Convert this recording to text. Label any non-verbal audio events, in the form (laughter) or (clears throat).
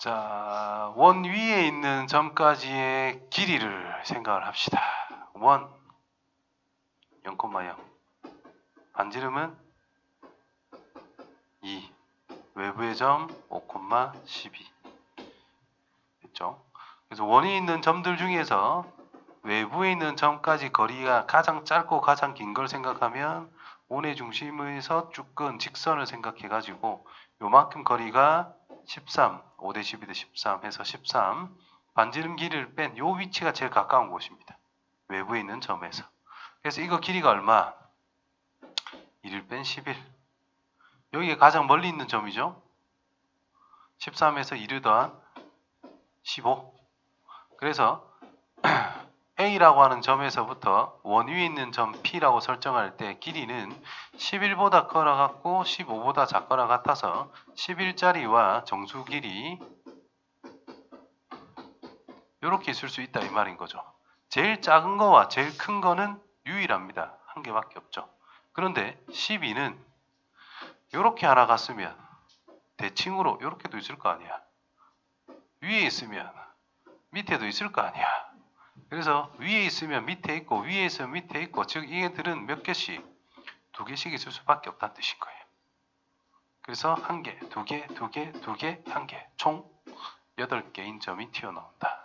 자, 원 위에 있는 점까지의 길이를 생각을 합시다. 원 0,0 반지름은 2 외부의 점 5,12 됐죠? 그래서 원이 있는 점들 중에서 외부에 있는 점까지 거리가 가장 짧고 가장 긴 걸 생각하면 원의 중심에서 쭉 끈 직선을 생각해 가지고 요만큼 거리가 13, 5대 12 대 13 해서 13 반지름 길이를 뺀 요 위치가 제일 가까운 곳입니다. 외부에 있는 점에서. 그래서 이거 길이가 얼마? 1을 뺀 11. 여기가 가장 멀리 있는 점이죠. 13에서 1을 더한 15. 그래서 (clears throat) A라고 하는 점에서부터 원 위에 있는 점 P라고 설정할 때 길이는 11보다 커나 같고 15보다 작거나 같아서 11짜리와 정수 길이 이렇게 있을 수 있다 이 말인 거죠. 제일 작은 거와 제일 큰 거는 유일합니다. 한 개밖에 없죠. 그런데 12는 이렇게 하나 갔으면 대칭으로 이렇게도 있을 거 아니야. 위에 있으면 밑에도 있을 거 아니야. 그래서 위에 있으면 밑에 있고 위에 있으면 밑에 있고 즉 이게들은 몇 개씩 두 개씩 있을 수밖에 없다는 뜻인 거예요. 그래서 한 개, 두 개, 두 개, 두 개, 한 개, 총 여덟 개인 점이 튀어나온다.